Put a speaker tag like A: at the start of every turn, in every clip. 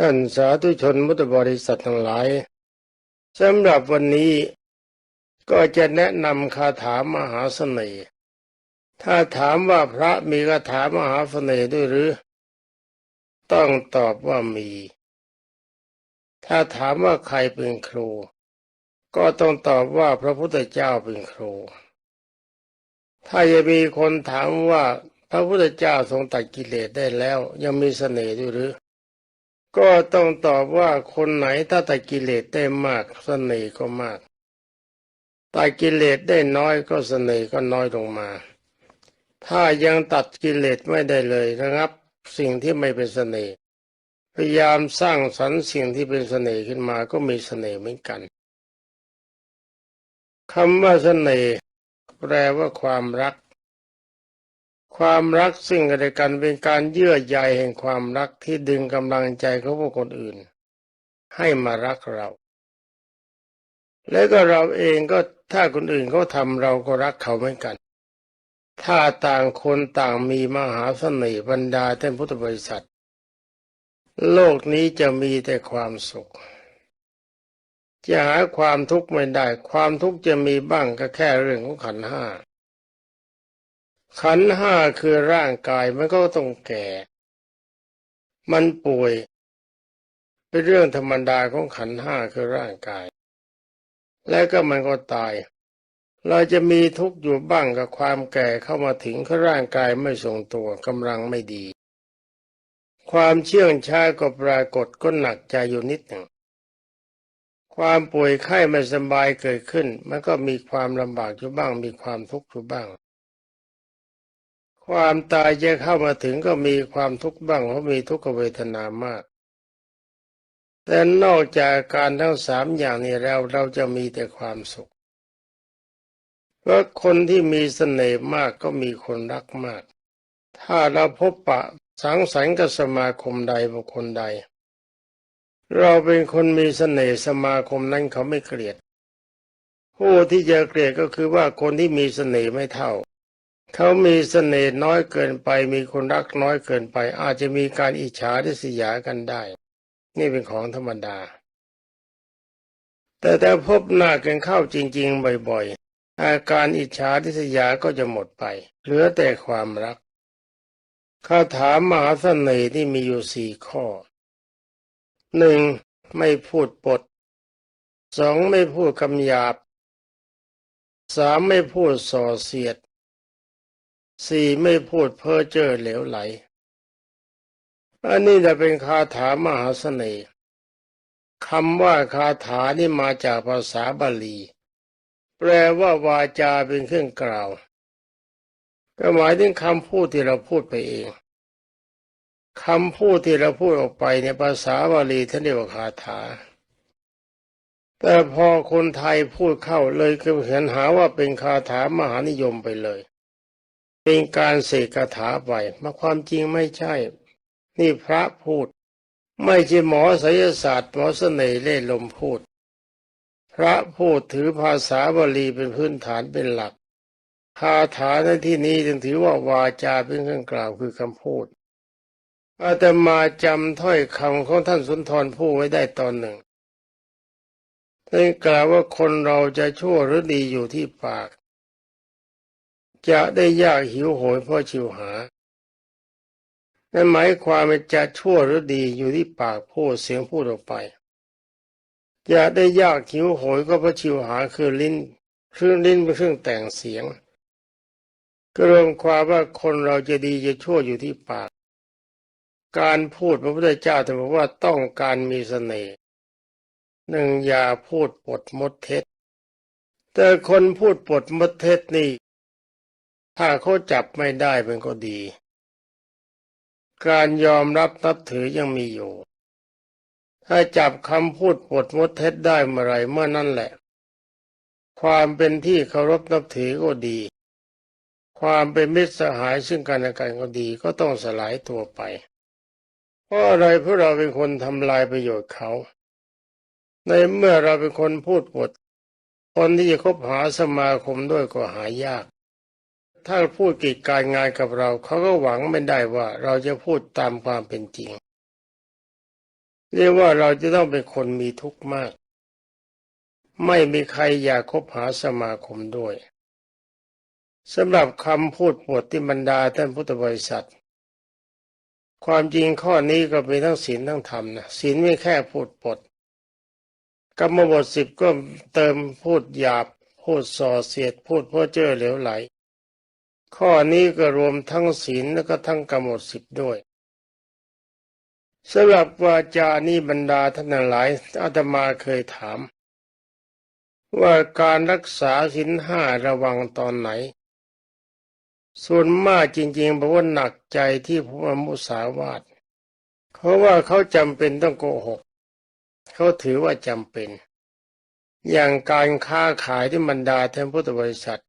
A: ท่านสาธุชนมุตบริษัททั้งหลายสำหรับวันนี้ก็จะแนะนำคาถามหาเสน่ห์ถ้าถามว่าพระมีคาถามหาเสน่ห์ด้วยหรือ ต้องตอบว่ามี ถ้าถามว่าใครเป็นครู ก็ต้องตอบว่าพระพุทธเจ้าเป็นครู ถ้าจะมีคนถามว่าพระพุทธเจ้าทรงตัดกิเลสได้แล้ว ยังมีเสน่ห์ด้วยหรือ ก็ต้องตอบว่าคนไหนถ้าตัดกิเลสได้มากเสน่ห์ก็มากตัดกิเลสได้น้อยก็เสน่ห์ก็น้อยลงมา ถ้ายังตัดกิเลสไม่ได้เลยนะครับ สิ่งที่ไม่เป็นเสน่ห์พยายามสร้างสรรค์สิ่งที่เป็นเสน่ห์ขึ้นมาก็มีเสน่ห์เหมือนกันคำว่าเสน่ห์แปลว่าความรัก ความรักซึ่งกันและกันเป็นการเยื่อใยแห่งความรักที่ดึงกำลังใจของบุคคลอื่น ให้มารักเรา แล้วก็เราเองก็ถ้าคนอื่นเขาทำเราก็รักเขาเหมือนกัน ถ้าต่างคนต่างมีมหาเสน่ห์บรรดาท่านพุทธบริษัท โลกนี้จะมีแต่ความสุข จะหาความทุกข์ไม่ได้ ความทุกข์จะมีบ้างก็แค่เรื่องของขันห้า ขันห้าคือร่างกายมันก็ต้องแก่ มันป่วย เป็นเรื่องธรรมดาของขันห้าคือร่างกาย และก็มันก็ตาย เราจะมีทุกข์อยู่บ้างกับความแก่เข้ามาถึงเขาร่างกายไม่ทรงตัวกำลังไม่ดี ความเชื่องช้าก็ปรากฏก็หนักใจอยู่นิดหนึ่งความป่วยไข้ไม่สบายเกิดขึ้น มันก็มีความลำบากอยู่บ้าง มีความทุกข์อยู่บ้าง ความตายจะเข้ามาถึงก็มีความทุกข์บ้างเพราะมีทุกขเวทนามาก แต่นอกจากการทั้งสามอย่างนี้แล้วเราจะมีแต่ความสุข เพราะคนที่มีเสน่ห์มากก็มีคนรักมาก ถ้าเราพบปะสังสรรค์กับสมาคมใดบุคคลใด เราเป็นคนมีเสน่ห์สมาคมนั้นเขาไม่เกลียดผู้ที่จะเกลียดก็คือว่าคนที่มีเสน่ห์ไม่เท่า เขามีเสน่ห์น้อยเกินไป มีคนรักน้อยเกินไป อาจจะมีการอิจฉาริษยากันได้ นี่เป็นของธรรมดา แต่แต่พบหน้ากันเข้าจริง ๆ บ่อยๆ อาการอิจฉาริษยาก็จะหมดไป เหลือแต่ความรักคาถามมหาเสน่ห์ที่มีอยู่สี่ข้อหนึ่งไม่พูดปดสองไม่พูดคำหยาบสามไม่พูดส่อเสียด สี่ไม่พูดเพ้อเจ้อเหลวไหล อันนี้จะเป็นคาถามหาเสน่ห์คำว่าคาถานี่มาจากภาษาบาลี แปลว่าวาจาเป็นเครื่องกล่าวก็หมายถึงคำพูดที่เราพูดไปเองคำพูดที่เราพูดออกไปในภาษาบาลีท่านเรียกว่าคาถา แต่พอคนไทยพูดเข้าเลยก็เห็นหาว่าเป็นคาถามหานิยมไปเลย เป็นการเสกคาถาไปมาความจริงไม่ใช่ นี่พระพูด ไม่ใช่หมอไสยศาสตร์หมอเสน่ห์เล่ลมพูด พระพูดถือภาษาบาลีเป็นพื้นฐานเป็นหลักคาถาในที่นี้จึงถือว่าวาจาเป็นเครื่องกล่าวคือคำพูดอาตมาจำถ้อยคำของท่านสุนทรผู้ไว้ได้ตอนหนึ่งท่านกล่าวว่าคนเราจะชั่วหรือดีอยู่ที่ปาก จะได้ยากหิวโหยเพราะชิวหา นั่นหมายความว่าจะชั่วหรือดีอยู่ที่ปากพูดเสียงพูดออกไป จะได้ยากหิวโหยก็เพราะชิวหาคือลิ้นเครื่องลิ้นเป็นเครื่องแต่งเสียง ก็รวมความว่าคนเราจะดีจะชั่วอยู่ที่ปาก การพูดพระพุทธเจ้าท่านบอกว่าต้องการมีเสน่ห์หนึ่งอย่าพูดปดมดเท็จแต่คนพูดปดมดเท็จนี่ ถ้าเขาจับไม่ได้มันก็ดี การยอมรับนับถือยังมีอยู่ ถ้าจับคำพูดปดมดเท็จได้เมื่อไรเมื่อนั่นแหละ ความเป็นที่เคารพนับถือก็ดี ความเป็นมิตรสหายซึ่งกันและกันก็ดีก็ต้องสลายตัวไป เพราะอะไรเพราะเราเป็นคนทำลายประโยชน์เขา ในเมื่อเราเป็นคนพูดปดคนที่จะคบหาสมาคมด้วยก็หายาก ถ้าพูดกิจการงานกับเรา เขาก็หวังไม่ได้ว่าเราจะพูดตามความเป็นจริง เรียกว่าเราจะต้องเป็นคนมีทุกข์มาก ไม่มีใครอยากคบหาสมาคมด้วยสำหรับคำพูดปวดที่บรรดาท่านพุทธบริษัท ความจริงข้อนี้ก็เป็นทั้งศีลทั้งธรรมนะศีลไม่แค่พูดปดกรรมบทสิบก็เติมพูดหยาบ พูดส่อเสียดพูดเพ้อเจ้อเหลวไหล ข้อนี้ก็รวมทั้งศีลแล้วก็ทั้งกรรมบทสิบด้วยสำหรับวาจานี้บรรดาท่านหลายอาตมาเคยถาม ว่าการรักษาศีลห้าระวังตอนไหน ส่วนมากจริงๆบอกว่าหนักใจที่พวมุสาวาทเพราะว่าเขาจำเป็นต้องโกหก เขาถือว่าจำเป็น อย่างการค้าขายที่บรรดาท่านพุทธบริษัท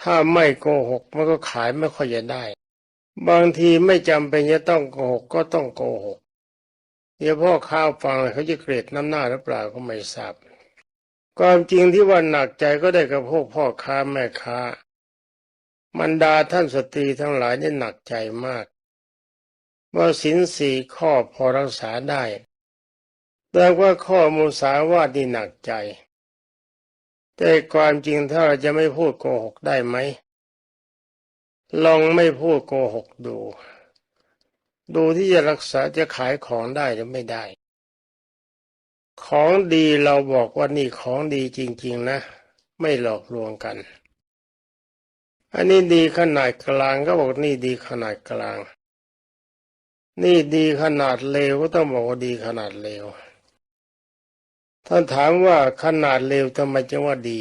A: ถ้าไม่โกหกมันก็ขายไม่ค่อยจะได้ บางทีไม่จำเป็นจะต้องโกหกก็ต้องโกหกเดี๋ยวพ่อข้าวฟังเขาจะเกลียดน้ำหน้าหรือเปล่าก็ไม่ทราบความจริงที่ว่าหนักใจก็ได้กับพวกพ่อค้าแม่ค้าบรรดาท่านสตรีทั้งหลายนี่หนักใจมาก ว่าสินสี่ข้อพอรักษาได้ แต่ว่าข้อมูลสาวาทนี่หนักใจ แต่ความจริงถ้าเราจะไม่พูดโกหกได้ไหม ลองไม่พูดโกหกดู ดูที่จะรักษาจะขายของได้หรือไม่ได้ ของดีเราบอกว่านี่ของดีจริง ๆนะ ไม่หลอกลวงกัน อันนี้ดีขนาดกลางก็บอกนี่ดีขนาดกลาง นี่ดีขนาดเลวก็ต้องบอกว่าดีขนาดเลว ท่านถามว่าขนาดเลวทำไมจึงว่าดี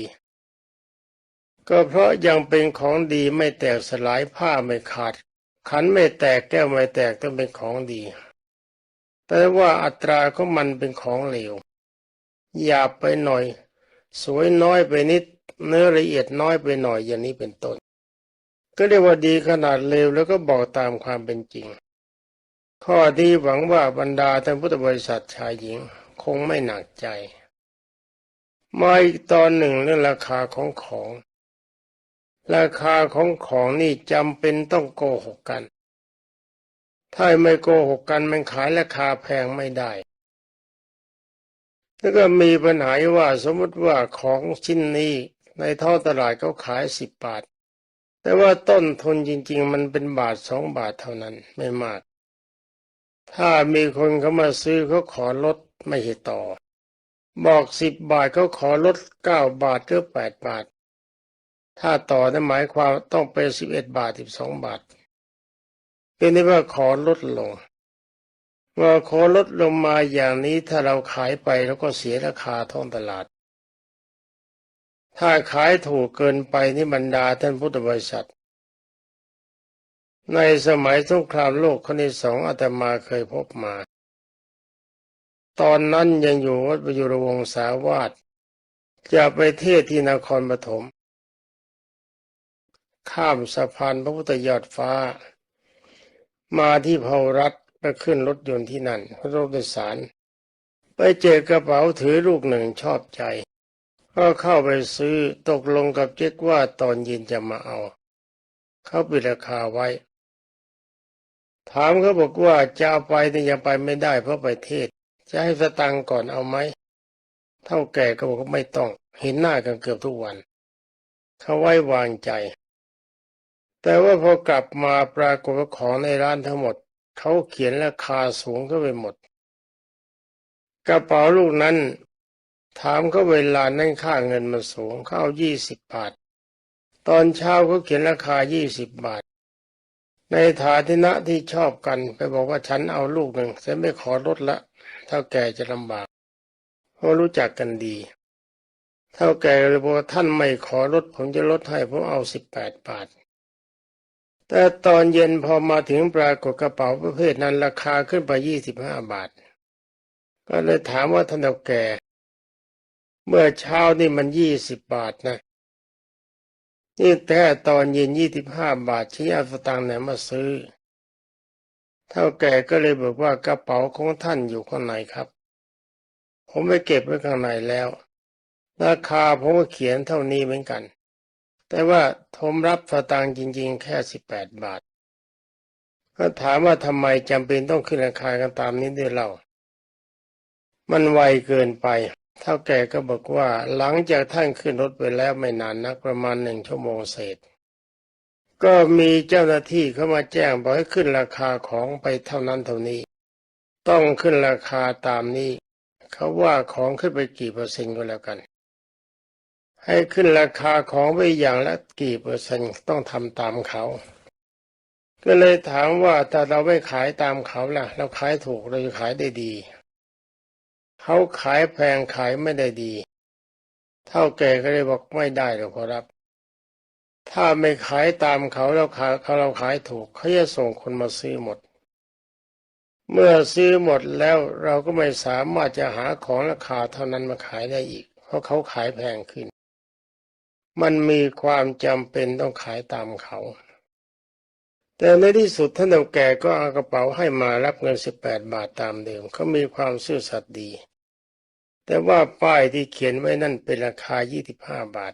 A: ก็เพราะยังเป็นของดีไม่แตกสลายผ้าไม่ขาด ขันไม่แตกแก้วไม่แตกต้องเป็นของดี แต่ว่าอัตราของมันเป็นของเลวหยาบไปหน่อย สวยน้อยไปนิด เนื้อละเอียดน้อยไปหน่อยอย่างนี้เป็นต้น ก็เรียกว่าดีขนาดเลวแล้วก็บอกตามความเป็นจริง ข้อที่หวังว่าบรรดาท่านพุทธบริษัทชายหญิง คงไม่หนักใจ มาอีกตอนหนึ่งเรื่องราคาของของ ราคาของของนี่จำเป็นต้องโกหกกัน ถ้าไม่โกหกกันมันขายราคาแพงไม่ได้แล้วก็มีปัญหาว่าสมมติว่าของชิ้นนี้ในท้องตลาดเขาขายสิบบาท แต่ว่าต้นทุนจริง ๆ มันเป็นบาทสองบาทเท่านั้นไม่มาก ถ้ามีคนเขามาซื้อเขาขอลด ไม่ให้ต่อ บอกสิบบาทเขาขอลดเก้าบาทหรือแปดบาท ถ้าต่อนั้นหมายความต้องเป็นสิบเอ็ดบาทสิบสองบาทเป็นที่ว่าขอลดลงเมื่อขอลดลงมาอย่างนี้ถ้าเราขายไปแล้วก็เสียราคาท้องตลาด ถ้าขายถูกเกินไปนี่บรรดาท่านพุทธบริษัท ในสมัยสงครามโลกครั้งที่สองอาตมาเคยพบมา ตอนนั้นยังอยู่วัดประยุรวงศาวาสจะไปเทศที่นครปฐม ข้ามสะพานพระพุทธยอดฟ้า มาที่เผารัฐไปขึ้นรถยนต์ที่นั่นรถโดยสาร ไปเจอกระเป๋าถือลูกหนึ่งชอบใจ ก็เข้าไปซื้อตกลงกับเจ๊กว่าตอนเย็นจะมาเอา เขาปิดราคาไว้ ถามเขาบอกว่าจะเอาไปแต่ยังไปไม่ได้เพราะไปเทศ จะให้สตังก่อนเอาไหมเท่าแก่ก็บอกว่าไม่ต้อง เห็นหน้ากันเกือบทุกวัน เขาไว้วางใจ แต่ว่าพอกลับมาปรากฏว่าของในร้านทั้งหมด เขาเขียนราคาสูงก็ไปหมด กระเป๋าลูกนั้น ถามเขาเวลานั้นค่าเงินมันสูงเขาเอายี่สิบบาท ตอนเช้าเขาเขียนราคายี่สิบบาทในฐานะที่ชอบกันไปบอกว่าฉันเอาลูกหนึ่งฉันไม่ขอลดละ เท่าแก่จะลำบาก เพราะรู้จักกันดี เท่าแก่เลยบอกว่าท่านไม่ขอลดผมจะลดให้ผมเอาสิบแปดบาท แต่ตอนเย็นพอมาถึงปรากฏกระเป๋าประเภทนั้นราคาขึ้นไปยี่สิบห้าบาท ก็เลยถามว่าท่านเท่าแก่ เมื่อเช้านี่มันยี่สิบบาทนะนี่แต่ตอนเย็นยี่สิบห้าบาทชี้อาสตางค์ไหนมาซื้อ เท่าแก่ก็เลยบอกว่ากระเป๋าของท่านอยู่ข้างในครับ ผมไปเก็บไว้ข้างในแล้ว ราคาผมก็เขียนเท่านี้เหมือนกัน แต่ว่าผมรับสตางค์จริง ๆ แค่สิบแปดบาท ก็ถามว่าทำไมจำเป็นต้องขึ้นราคากันตามนี้ด้วยเล่า มันไวเกินไป เท่าแก่ก็บอกว่าหลังจากท่านขึ้นรถไปแล้วไม่นานนักประมาณหนึ่งชั่วโมงเศษ ก็มีเจ้าหน้าที่เข้ามาแจ้งบอกให้ขึ้นราคาของไปเท่านั้นเท่านี้ ต้องขึ้นราคาตามนี้ เขาว่าของขึ้นไปกี่เปอร์เซ็นต์ก็แล้วกัน ให้ขึ้นราคาของไปอย่างละกี่เปอร์เซ็นต์ต้องทำตามเขา ก็เลยถามว่าถ้าเราไม่ขายตามเขาล่ะ เราขายถูกเราจะขายได้ดี เขาขายแพงขายไม่ได้ดี เท่าแก่ก็เลยบอกไม่ได้หรอกขอรับ ถ้าไม่ขายตามเขาเราขายเขาเราขายถูกเขาจะส่งคนมาซื้อหมด เมื่อซื้อหมดแล้วเราก็ไม่สามารถจะหาของราคาเท่านั้นมาขายได้อีก เพราะเขาขายแพงขึ้น มันมีความจำเป็นต้องขายตามเขา แต่ในที่สุดท่านเฒ่าแก่ก็เอากระเป๋าให้มารับเงินสิบแปดบาทตามเดิมเขามีความซื่อสัตย์ดี แต่ว่าป้ายที่เขียนไว้นั่นเป็นราคายี่สิบห้าบาท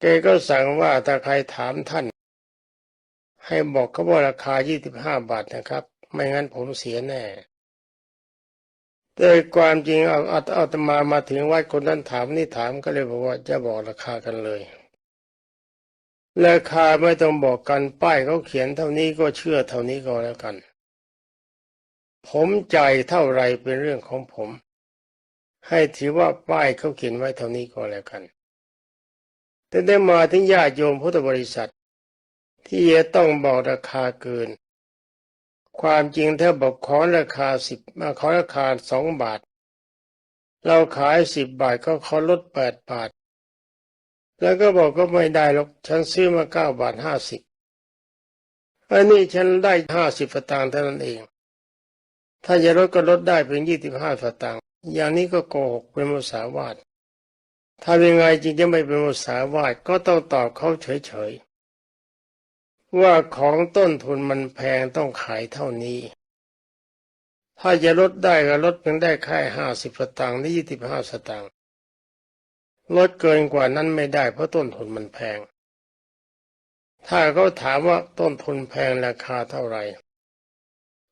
A: แกก็สั่งว่าถ้าใครถามท่าน ให้บอกเขาว่าราคายี่สิบห้าบาทนะครับ ไม่งั้นผมเสียแน่แต่ความจริงเอาเอาเอาตมามาถึงวัดคนนั้นถามนี่ถามก็เลยบอกว่าจะบอกราคากันเลย ราคาไม่ต้องบอกกันป้ายเขาเขียนเท่านี้ก็เชื่อเท่านี้ก็แล้วกัน ผมจ่ายเท่าไรเป็นเรื่องของผม ให้ถือว่าป้ายเขาเขียนไว้เท่านี้ก็แล้วกัน แต่ได้มาถึงญาติโยมพุทธบริษัท ที่จะต้องบอกราคาเกิน ความจริงถ้าบอกขอราคาสิบมาขอราคาสองบาท เราขายสิบบาทก็ขอลดแปดบาท แล้วก็บอกก็ไม่ได้หรอกฉันซื้อมาเก้าบาทห้าสิบอันนี้ฉันได้ห้าสิบสตางค์เท่านั้นเอง ถ้าจะลดก็ลดได้เพียงยี่สิบห้าสตางค์อย่างนี้ก็โกหกเป็นมุสาวาท ถ้ายังไงจริงจะไม่เป็นมุสาวาทก็ต้องตอบเขาเฉยๆ ว่าของต้นทุนมันแพงต้องขายเท่านี้ ถ้าจะลดได้ก็ลดเพียงได้แค่ห้าสิบสตางค์หรือยี่สิบห้าสตางค์ลดเกินกว่านั้นไม่ได้เพราะต้นทุนมันแพง ถ้าเขาถามว่าต้นทุนแพงราคาเท่าไหร่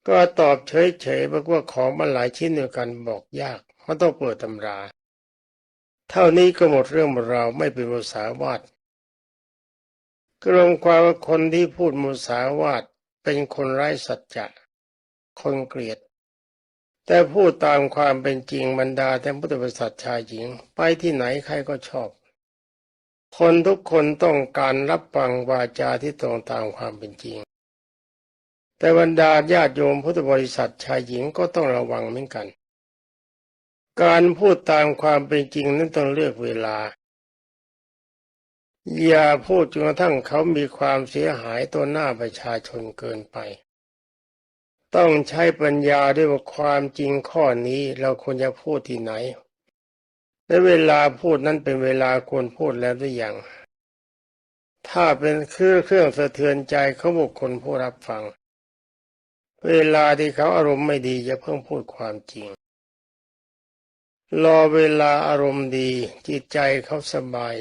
A: ก็ตอบเฉยๆบอกว่าของมันหลายชิ้นเดียวกันบอกยากมันต้องเปิดตำรา เท่านี้ก็หมดเรื่องราวไม่เป็นภาษาวาดกรวมความว่าคนที่พูดมุสาวาทเป็นคนไร้สัจจะ คนเกลียด แต่พูดตามความเป็นจริงบรรดาแต่พุทธบริษัทชายหญิง ไปที่ไหนใครก็ชอบ คนทุกคนต้องการรับฟังวาจาที่ตรงตามความเป็นจริง แต่บรรดาญาติโยมพุทธบริษัทชายหญิงก็ต้องระวังเหมือนกัน การพูดตามความเป็นจริงนั้นต้องเลือกเวลา อย่าพูดจนกระทั่งเขามีความเสียหายต่อหน้าประชาชนเกินไป ต้องใช้ปัญญาด้วยว่าความจริงข้อนี้เราควรจะพูดที่ไหน และเวลาพูดนั้นเป็นเวลาควรพูดแล้วหรือยัง ถ้าเป็นเครื่องเครื่องสะเทือนใจเขาบุคคลผู้รับฟัง เวลาที่เขาอารมณ์ไม่ดีจะเพิ่งพูดความจริง รอเวลาอารมณ์ดีจิตใจเขาสบาย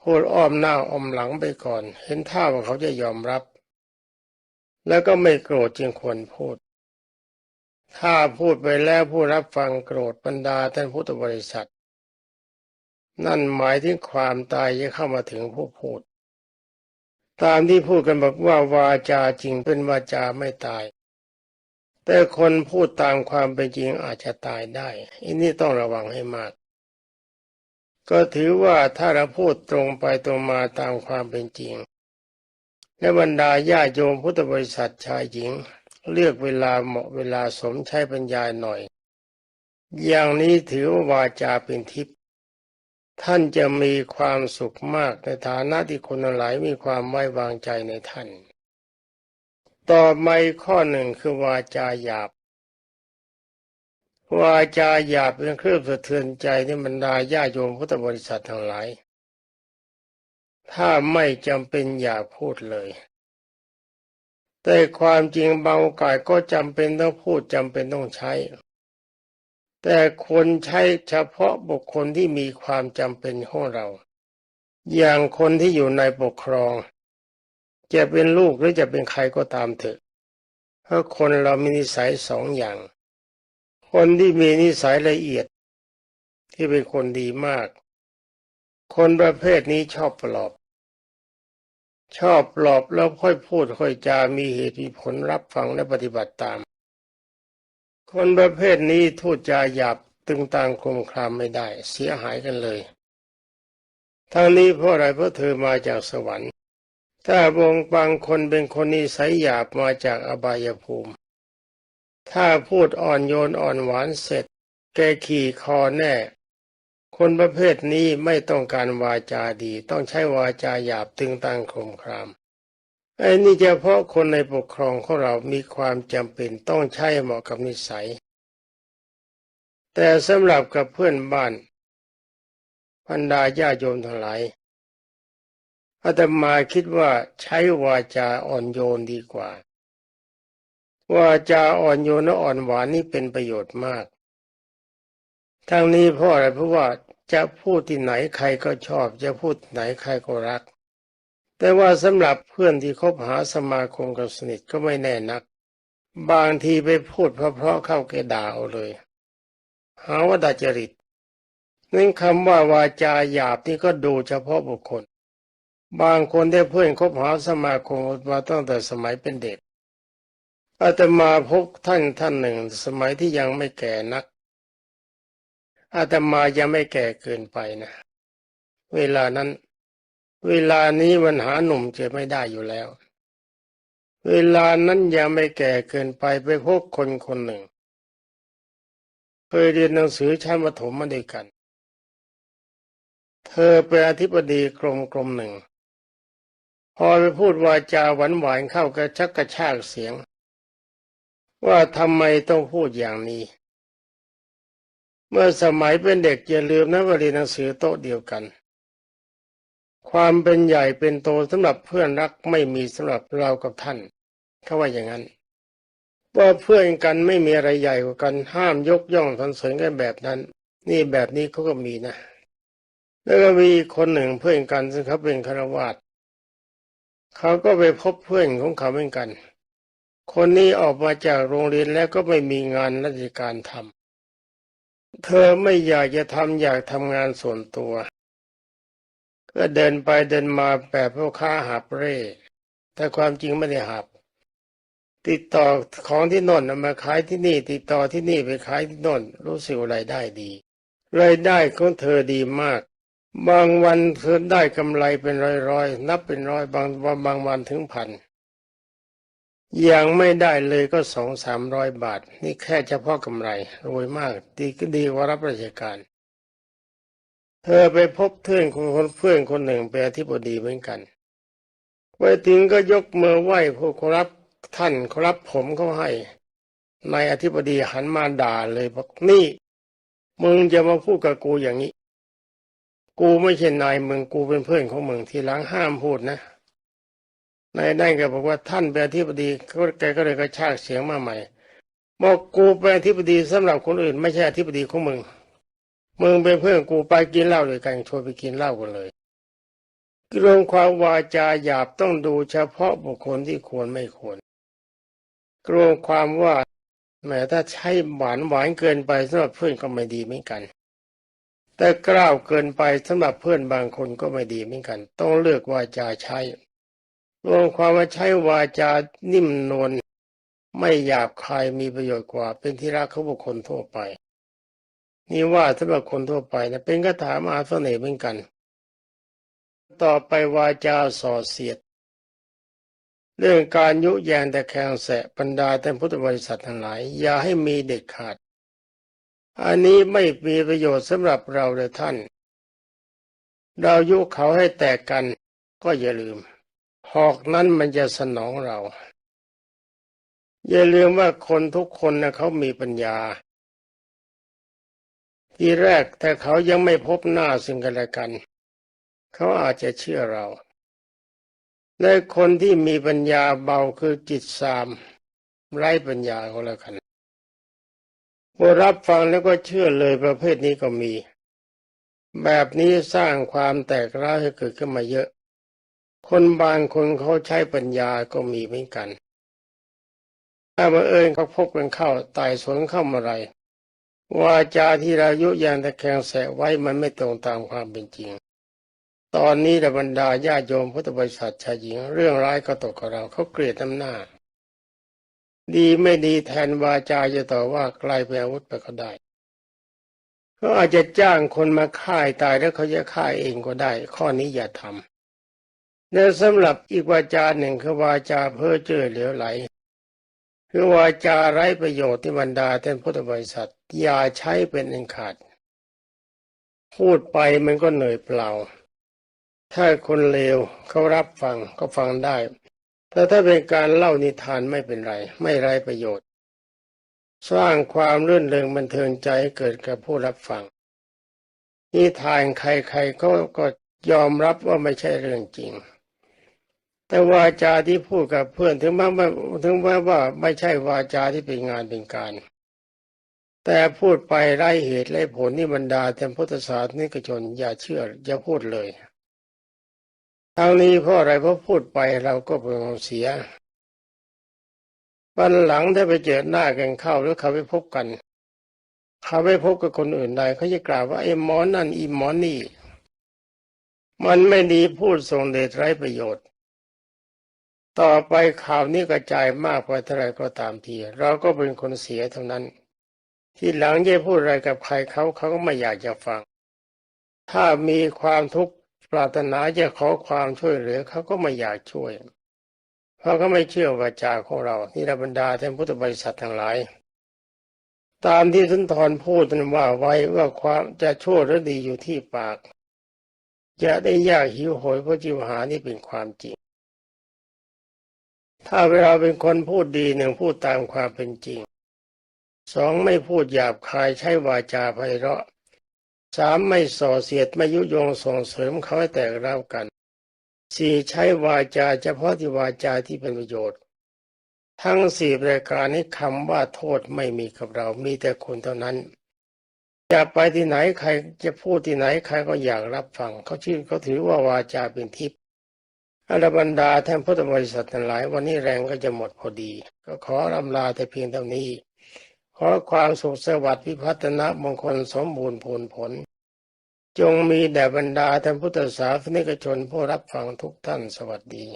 A: พูดอ้อมหน้าอ้อมหลังไปก่อน เห็นท่าว่าเขาจะยอมรับ แล้วก็ไม่โกรธจึงควรพูด ถ้าพูดไปแล้วผู้รับฟังโกรธบรรดาท่านพุทธบริษัท นั่นหมายถึงความตายจะเข้ามาถึงผู้พูด ตามที่พูดกันบอกว่าวาจาจริงเป็นวาจาไม่ตาย แต่คนพูดตามความเป็นจริงอาจจะตายได้อันนี้ต้องระวังให้มาก ก็ถือว่าถ้าเราพูดตรงไปตรงมาตามความเป็นจริง และบรรดาญาโยมพุทธบริษัทชายหญิง เลือกเวลาเหมาะเวลาสมใช้ปัญญาหน่อย อย่างนี้ถือว่าวาจาเป็นทิพย์ท่านจะมีความสุขมากในฐานะที่คนหลายมีความไว้วางใจในท่าน ต่อมาข้อหนึ่งคือวาจาหยาบ วาจาหยาบเป็นเครื่องสะเทือนใจที่บรรดาญาโยมพุทธบริษัททั้งหลาย ถ้าไม่จำเป็นอย่าพูดเลย แต่ความจริงบางโอกาสก็จำเป็นต้องพูดจำเป็นต้องใช้ แต่คนใช้เฉพาะบุคคลที่มีความจำเป็นของเรา อย่างคนที่อยู่ในปกครอง จะเป็นลูกหรือจะเป็นใครก็ตามเถอะเพราะคนเรามีนิสัยสองอย่าง คนที่มีนิสัยละเอียด ที่เป็นคนดีมาก คนประเภทนี้ชอบปลอบ ชอบปลอบแล้วค่อยพูดค่อยจามีเหตุมีผลรับฟังและปฏิบัติตาม คนประเภทนี้พูดจาหยาบตึงตังคมครามไม่ได้ เสียหายกันเลยทั้งนี้เพราะอะไรเพราะเธอมาจากสวรรค์ ถ้าวงบางคนเป็นคนนิสัยหยาบมาจากอบายภูมิ ถ้าพูดอ่อนโยนอ่อนหวานเสร็จ แกขี่คอแน่ คนประเภทนี้ไม่ต้องการวาจาดี ต้องใช้วาจาหยาบตึงตังคมครามไอ้นี่เฉพาะคนในปกครองของเรามีความจำเป็นต้องใช้เหมาะกับนิสัย แต่สำหรับกับเพื่อนบ้านบรรดาญาโยมทั้งหลาย อาตมาคิดว่าใช้วาจาอ่อนโยนดีกว่า วาจาอ่อนโยนและอ่อนหวานนี่เป็นประโยชน์มาก ทั้งนี้เพราะอะไรเพราะว่าจะพูดที่ไหนใครก็ชอบ จะพูดไหนใครก็รัก แต่ว่าสำหรับเพื่อนที่คบหาสมาคมกับสนิทก็ไม่แน่นัก บางทีไปพูดเพราะๆเข้าแกด่าเอาเลย หาว่าดาจริตนั่นคำว่าวาจาหยาบนี่ก็ดูเฉพาะบุคคล บางคนได้เพื่อนคบหาสมาคมมาตั้งแต่สมัยเป็นเด็ก อาตมาพบท่านท่านหนึ่ง สมัยที่ยังไม่แก่นัก อาตมายังไม่แก่เกินไปนะ เวลานั้น เวลานี้มันหาหนุ่มเจะไม่ได้อยู่แล้ว เวลานั้นยังไม่แก่เกินไปไปพบคนคนหนึ่ง เคยเรียนหนังสือชั้นประถมมาด้วยกัน เธอเป็นอธิบดีกรมกรมหนึ่ง พอไปพูดวาจาหวานหวานๆเข้ากระชักกระชากเสียง ว่าทำไมต้องพูดอย่างนี้ เมื่อสมัยเป็นเด็กอย่าลืมนะว่าเรียนหนังสือโต๊ะเดียวกัน ความเป็นใหญ่เป็นโตสำหรับเพื่อนรักไม่มีสำหรับเรากับท่านเขาว่าอย่างนั้นว่าเพื่อนกันไม่มีอะไรใหญ่กว่ากันห้ามยกย่องสรรเสริญกันแบบนั้น นี่แบบนี้เขาก็มีนะ แล้วก็มีคนหนึ่งเพื่อนกันซึ่งเขาเป็นคารวาส เขาก็ไปพบเพื่อนของเขาเหมือนกัน คนนี้ออกมาจากโรงเรียนแล้วก็ไม่มีงานราชการทำเธอไม่อยากจะทำอยากทำงานส่วนตัว ก็เดินไปเดินมาแบบพ่อค้าหับเร่ แต่ความจริงไม่ได้หับติดต่อของที่นนเอามาขายที่นี่ ติดต่อที่นี่ไปขายที่โน่นรู้สึกว่ารายได้ดีรายได้ของเธอดีมาก บางวันเธอได้กำไรเป็นร้อยๆ นับเป็นร้อยบางบางบางวันถึงพันอย่างไม่ได้เลยก็สองสามร้อยบาท นี่แค่เฉพาะกำไรรวยมากดีก็ดีกว่ารับราชการ เธอไปพบเพื่อนของคนเพื่อนคนหนึ่งเป็นอธิบดีเหมือนกันไปถึงก็ยกมือไหว้ผู้ครับท่านครับผมเขาให้นายอธิบดีหันมาด่าเลยบอกนี่ มึงจะมาพูดกับกูอย่างนี้ กูไม่ใช่นายมึงกูเป็นเพื่อนของมึงทีหลังห้ามพูดนะนายได้ก็บอกว่าท่านเป็นอธิบดีแกก็เลยกระชากเสียงมาใหม่บอกกูเป็นอธิบดีสำหรับคนอื่น ไม่ใช่อธิบดีของมึงมึงเป็นเพื่อนกูไปกินเหล้าด้วยกันชวนไปกินเหล้ากันเลยเรื่องความวาจาหยาบต้องดูเฉพาะบุคคลที่ควรไม่ควรกลัวความว่าแม้ถ้าใช้หวานหวานเกินไปสำหรับเพื่อนก็ไม่ดีเหมือนกัน แต่กล้าวเกินไปสำหรับเพื่อนบางคนก็ไม่ดีเหมือนกัน ต้องเลือกวาจาใช้รวมความว่าใช้วาจานิ่มนวลไม่หยาบคายมีประโยชน์กว่า เป็นที่รักของบุคคลทั่วไป นี่ว่าสำหรับคนทั่วไปนะเป็นคาถามหาเสน่ห์เหมือนกัน ต่อไปวาจาส่อเสียด เรื่องการยุแยงแต่แคงแสะบรรดาแต่พุทธบริษัททั้งหลาย อย่าให้มีเด็ดขาด อันนี้ไม่มีประโยชน์สำหรับเราเลยท่าน เรายุเขาให้แตกกันก็อย่าลืม หอกนั้นมันจะสนองเรา อย่าลืมว่าคนทุกคนนะเขามีปัญญา ทีแรกแต่เขายังไม่พบหน้าซึ่งกันและกัน เขาอาจจะเชื่อเราและคนที่มีปัญญาเบาคือจิตสาม ไร้ปัญญาก็แล้วกัน รับฟังแล้วก็เชื่อเลยประเภทนี้ก็มี แบบนี้สร้างความแตกร้าวให้เกิดขึ้นมาเยอะ คนบางคนเขาใช้ปัญญาก็มีเหมือนกัน ถ้าบังเอิญเขาพบกันเข้าตายสวนเข้ามาไรวาจาที่เรายุยงตะแคงแสไว้มันไม่ตรงตามความเป็นจริง ตอนนี้ระบรรดาญาโยมพุทธบริษัทชายหญิง เรื่องร้ายก็ตกกับเราเขาเกลียดน้ำหน้า ดีไม่ดีแทนวาจาจะต่อว่ากลายเป็นอาวุธไปก็ได้เขาอาจจะจ้างคนมาฆ่าตายแล้วเขาจะฆ่าเองก็ได้ ข้อนี้อย่าทำและสำหรับอีกวาจาหนึ่งคือวาจาเพ้อเจ้อเหลวไหล คือวาจาไร้ประโยชน์ที่บรรดาท่านพุทธบริษัทอย่าใช้เป็นอันขาด พูดไปมันก็เหนื่อยเปล่า ถ้าคนเลวเขารับฟังก็ฟังได้ แต่ถ้าเป็นการเล่านิทานไม่เป็นไร ไม่ไรประโยชน์ สร้างความรื่นเริงบันเทิงใจให้เกิดกับผู้รับฟัง นิทานใครๆก็ก็ยอมรับว่าไม่ใช่เรื่องจริง แต่วาจาที่พูดกับเพื่อนถึงแม้ว่าถึงแม้ว่าไม่ใช่วาจาที่เป็นงานเป็นการ แต่พูดไปไร้เหตุไร้ผลนี่บรรดาแต่พุทธศาสนิกชนอย่าเชื่ออย่าพูดเลย ทางนี้เพราะอะไรเพราะพูดไปเราก็เป็นความเสียวันหลังถ้าไปเจอหน้ากันเข้าหรือเขาไปพบกัน เขาไปพบกับคนอื่นใดเขาจะกล่าวว่าไอ้หมอนั่นอีหมอนี่ มันไม่ดีพูดส่งเดชไร้ประโยชน์ ต่อไปข่าวนี้กระจายมากไปเท่าไรก็ตามที เราก็เป็นคนเสียเท่านั้น ที่หลังจะพูดอะไรกับใครเขาเขาก็ไม่อยากจะฟัง ถ้ามีความทุกข์ ปรารถนาจะขอความช่วยเหลือเขาก็ไม่อยากช่วย เพราะเขาไม่เชื่อวาจาของเราที่ระบรรดาท่านพุทธบริษัททั้งหลาย ตามที่สุนทรพูดนั้นว่าไว้ว่าความจะชั่วหรือดีอยู่ที่ปาก จะได้ยากหิวโหยเพราะจิวหานี่เป็นความจริง ถ้าเวลาเป็นคนพูดดีหนึ่งพูดตามความเป็นจริงสองไม่พูดหยาบคายใช้วาจาไพเราะ สามไม่ส่อเสียดไม่ยุยงส่งเสริมเขาให้แตกร้าวกันสี่ใช้วาจาเฉพาะที่วาจาที่เป็นประโยชน์ ทั้งสี่รายการนี้คำว่าโทษไม่มีกับเรา มีแต่คนเท่านั้น จะไปที่ไหนใครจะพูดที่ไหนใครก็อยากรับฟัง เขาชื่อเขาถือว่าวาจาเป็นทิพย์อรบรรดาท่านพุทธบริษัททั้งหลาย วันนี้แรงก็จะหมดพอดี ก็ขอรำลาแต่เพียงเท่านี้ อความสุขสวัสดิ์พิพัฒนะมงคลสมบูรณ์ผลผล จงมีแด่บรรดาท่านพุทธศาสนิกชนผู้รับฟังทุกท่านสวัสดี